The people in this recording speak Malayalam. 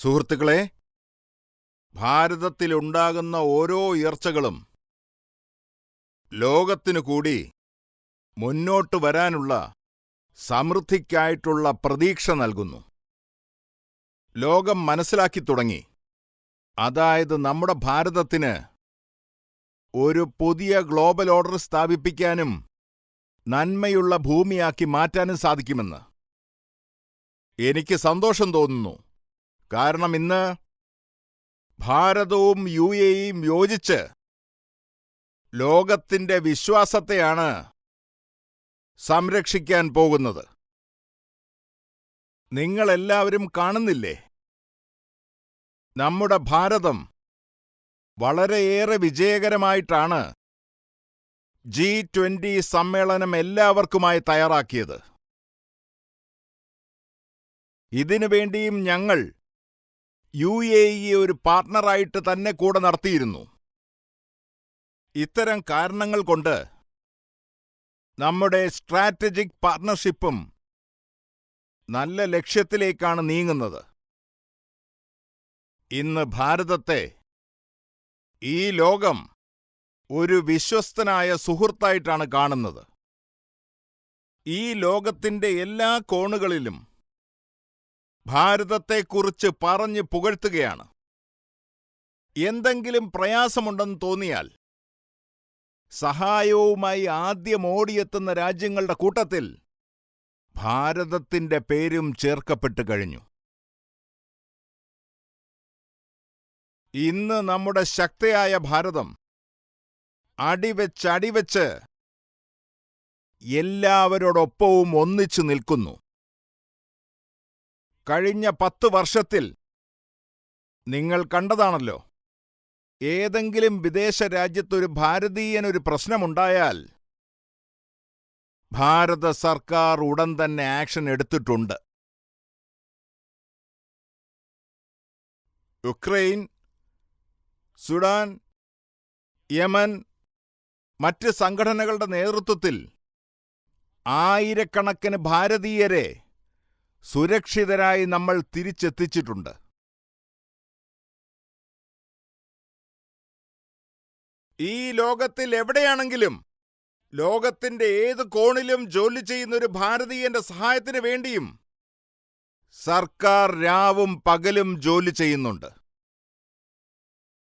സുഹൃത്തുക്കളെ ഭാരതത്തിലുണ്ടാകുന്ന ഓരോ ഉയർച്ചകളും ലോകത്തിനു കൂടി മുന്നോട്ട് വരാനുള്ള സമൃദ്ധിക്കായിട്ടുള്ള പ്രതീക്ഷ നൽകുന്നു. ലോകം മനസ്സിലാക്കി തുടങ്ങി. അതായത് നമ്മുടെ ഭാരതത്തിന് ഒരു പുതിയ ഗ്ലോബൽ ഓർഡർ സ്ഥാപിപ്പിക്കാനും നന്മയുള്ള ഭൂമിയാക്കി മാറ്റാനും സാധിക്കുമെന്ന് എനിക്ക് സന്തോഷം തോന്നുന്നു. കാരണം ഇന്ന് ഭാരതവും യു എയും യോജിച്ച് ലോകത്തിന്റെ വിശ്വാസത്തെയാണ് സംരക്ഷിക്കാൻ പോകുന്നത്. നിങ്ങളെല്ലാവരും കാണുന്നില്ലേ? നമ്മുടെ ഭാരതം വളരെയേറെ വിജയകരമായിട്ടാണ് ജി ട്വന്റി സമ്മേളനം എല്ലാവർക്കുമായി തയ്യാറാക്കിയത്. ഇതിനു വേണ്ടിയും ഞങ്ങൾ യു എ ഇയെ ഒരു പാർട്ണറായിട്ട് തന്നെ കൂടെ നടത്തിയിരുന്നു. ഇത്തരം കാരണങ്ങൾ കൊണ്ട് നമ്മുടെ സ്ട്രാറ്റജിക് പാർട്ണർഷിപ്പും നല്ല ലക്ഷ്യത്തിലേക്കാണ് നീങ്ങുന്നത്. ഇന്ന് ഭാരതത്തെ ഈ ലോകം ഒരു വിശ്വസ്തനായ സുഹൃത്തായിട്ടാണ് കാണുന്നത്. ഈ ലോകത്തിന്റെ എല്ലാ കോണുകളിലും ഭാരതത്തെക്കുറിച്ച് പറഞ്ഞ് പുകഴ്ത്തുകയാണ്. എന്തെങ്കിലും പ്രയാസമുണ്ടെന്ന് തോന്നിയാൽ സഹായവുമായി ആദ്യം ഓടിയെത്തുന്ന രാജ്യങ്ങളുടെ കൂട്ടത്തിൽ ഭാരതത്തിന്റെ പേരും ചേർക്കപ്പെട്ടു കഴിഞ്ഞു. ഇന്ന് നമ്മുടെ ശക്തയായ ഭാരതം അടിവെച്ചടിവെച്ച് എല്ലാവരോടൊപ്പവും ഒന്നിച്ചു നിൽക്കുന്നു. കഴിഞ്ഞ പത്ത് വർഷത്തിൽ നിങ്ങൾ കണ്ടതാണല്ലോ. ഏതെങ്കിലും വിദേശ രാജ്യത്തൊരു ഭാരതീയനൊരു പ്രശ്നമുണ്ടായാൽ ഭാരത സർക്കാർ ഉടൻ തന്നെ ആക്ഷൻ എടുത്തിട്ടുണ്ട്. യുക്രൈൻ സുഡാൻ യമൻ മറ്റ് സംഘടനകളുടെ നേതൃത്വത്തിൽ ആയിരക്കണക്കിന് ഭാരതീയരെ സുരക്ഷിതരായി നമ്മൾ തിരിച്ചെത്തിച്ചിട്ടുണ്ട്. ഈ ലോകത്തിൽ എവിടെയാണെങ്കിലും ലോകത്തിന്റെ ഏത് കോണിലും ജോലി ചെയ്യുന്ന ഒരു ഭാരതീയന്റെ സഹായത്തിന് വേണ്ടിയും സർക്കാർ രാവും പകലും ജോലി ചെയ്യുന്നുണ്ട്.